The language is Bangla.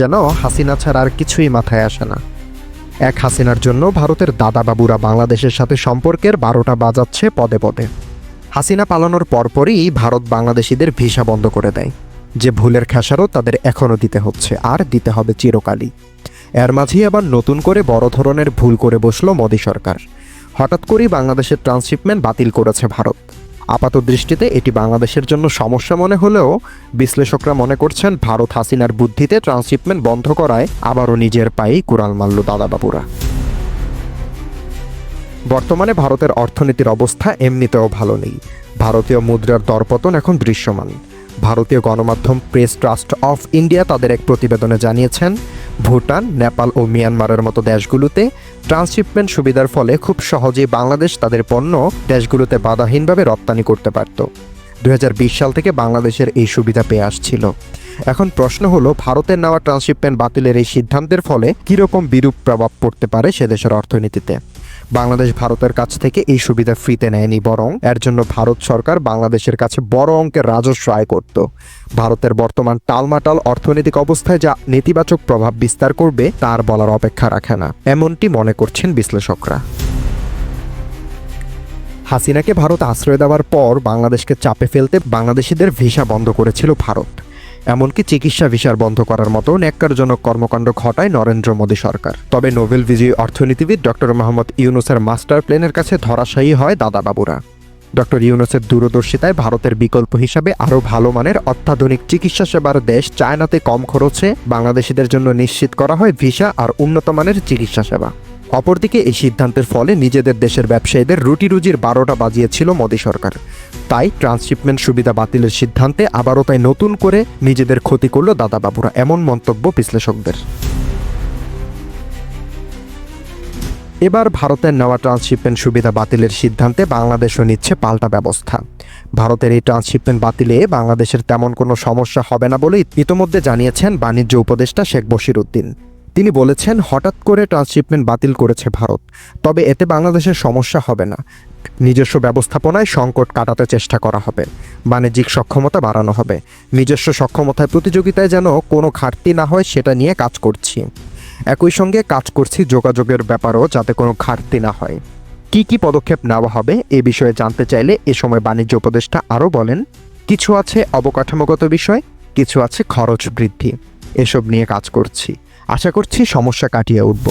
যেন হাসিনা ছাড়া আর কিছুই মাথায় আসে না। এক হাসিনার জন্য ভারতের দাদা বাবুরা বাংলাদেশের সাথে সম্পর্কের বারোটা বাজাচ্ছে পদে পদে। হাসিনা পালানোর পরপরই ভারত বাংলাদেশিদের ভিসা বন্ধ করে দেয়। যে ভুলের খেসারও তাদের এখনও দিতে হচ্ছে, আর দিতে হবে চিরকালই। এর মাঝেই আবার নতুন করে বড় ধরনের ভুল করে বসল মোদী সরকার। হঠাৎ করেই বাংলাদেশের ট্রান্সশিপমেন্ট বাতিল করেছে ভারত। আপাত দৃষ্টিতে এটি বাংলাদেশের জন্য সমস্যা মনে হলেও বিশ্লেষকরা মনে করছেন ভারত হাসিনার বুদ্ধিতে ট্রান্সশিপমেন্ট বন্ধ করায় আবারও নিজের পায়েই কুড়াল মারল দাদাবাবুরা। বর্তমানে ভারতের অর্থনীতির অবস্থা এমনিতেও ভালো নেই। ভারতীয় মুদ্রার দরপতন এখন দৃশ্যমান। ভারতীয় গণমাধ্যম প্রেস ট্রাস্ট অফ ইন্ডিয়া তাদের এক প্রতিবেদনে জানিয়েছেন ভুটান, নেপাল ও মিয়ানমারের মতো দেশগুলোতে ট্রান্সশিপমেন্ট সুবিধার ফলে খুব সহজেই বাংলাদেশ তাদের পণ্য দেশগুলোতে বাধাহীনভাবে রপ্তানি করতে পারত। দু হাজার বিশ সাল থেকে বাংলাদেশের এই সুবিধা পেয়ে আসছিল। এখন প্রশ্ন হলো ভারতের নেওয়া ট্রান্সশিপমেন্ট বাতিলের এই সিদ্ধান্তের ফলে কীরকম বিরূপ প্রভাব পড়তে পারে সে দেশের অর্থনীতিতে? বাংলাদেশ ভারতের কাছ থেকে এই সুবিধা ফ্রিতে নেয়নি, বরং এর জন্য ভারত সরকার বাংলাদেশের কাছে বড় অঙ্কের রাজস্ব আয় করত। ভারতের বর্তমান টালমাটাল অর্থনৈতিক অবস্থায় যা নেতিবাচক প্রভাব বিস্তার করবে, তার বলার অপেক্ষা রাখে না, এমনটি মনে করছেন বিশ্লেষকরা। হাসিনাকে ভারত আশ্রয় দেওয়ার পর বাংলাদেশকে চাপে ফেলতে বাংলাদেশিদের ভিসা বন্ধ করেছিল ভারত। এমনকি চিকিৎসা ভিসার বন্ধ করার মতো ন্যাক্কারজনক কর্মকাণ্ড ঘটায় নরেন্দ্র মোদী সরকার। তবে নোবেল বিজয়ী অর্থনীতিবিদ ডক্টর মোহাম্মদ ইউনুসের মাস্টার প্ল্যানের কাছে ধরাশায়ী হয় দাদাবাবুরা। ডক্টর ইউনুসের দূরদর্শিতায় ভারতের বিকল্প হিসাবে আরও ভালো মানের অত্যাধুনিক চিকিৎসা সেবার দেশ চায়নাতে কম খরচে বাংলাদেশিদের জন্য নিশ্চিত করা হয় ভিসা আর উন্নত মানের চিকিৎসা সেবা। অপরদিকে এই সিদ্ধান্তের ফলে নিজেদের দেশের ব্যবসায়ীদের রুটি রুজির বারোটা বাজিয়েছিল মোদী সরকার। তাই ট্রান্সশিপমেন্ট সুবিধা বাতিলের সিদ্ধান্তে আবারও তাই নতুন করে নিজেদের ক্ষতি করল দাদাবাবুরা, এমন মন্তব্য বিশ্লেষকদের। এবার ভারতের নেওয়া ট্রান্সশিপমেন্ট সুবিধা বাতিলের সিদ্ধান্তে বাংলাদেশও নিচ্ছে পাল্টা ব্যবস্থা। ভারতের এই ট্রান্সশিপমেন্ট বাতিলে বাংলাদেশের তেমন কোনো সমস্যা হবে না বলে ইতোমধ্যে জানিয়েছেন বাণিজ্য উপদেষ্টা শেখ বশির উদ্দিন। তিনি বলেছেন, হঠাৎ করে ট্রান্সশিপমেন্ট বাতিল করেছে ভারত। তবে এতে বাংলাদেশের সমস্যা হবে না। নিজস্ব ব্যবস্থাপনায় সংকট কাটাতে চেষ্টা করা হবে। বাণিজ্যিক সক্ষমতা বাড়ানো হবে। নিজস্ব সক্ষমতায় প্রতিযোগিতায় যেন কোনো ঘাটতি না হয়, সেটা নিয়ে কাজ করছি। একই সঙ্গে কাজ করছি যোগাযোগের ব্যাপারেও যাতে কোনো ঘাটতি না হয়। কি কি পদক্ষেপ নেওয়া হবে, এ বিষয়ে জানতে চাইলে এ সময় বাণিজ্য উপদেষ্টা আরও বলেন, কিছু আছে অবকাঠামোগত বিষয়, কিছু আছে খরচ বৃদ্ধি। এসব নিয়ে কাজ করছি। আশা করছি সমস্যা কাটিয়ে উঠব।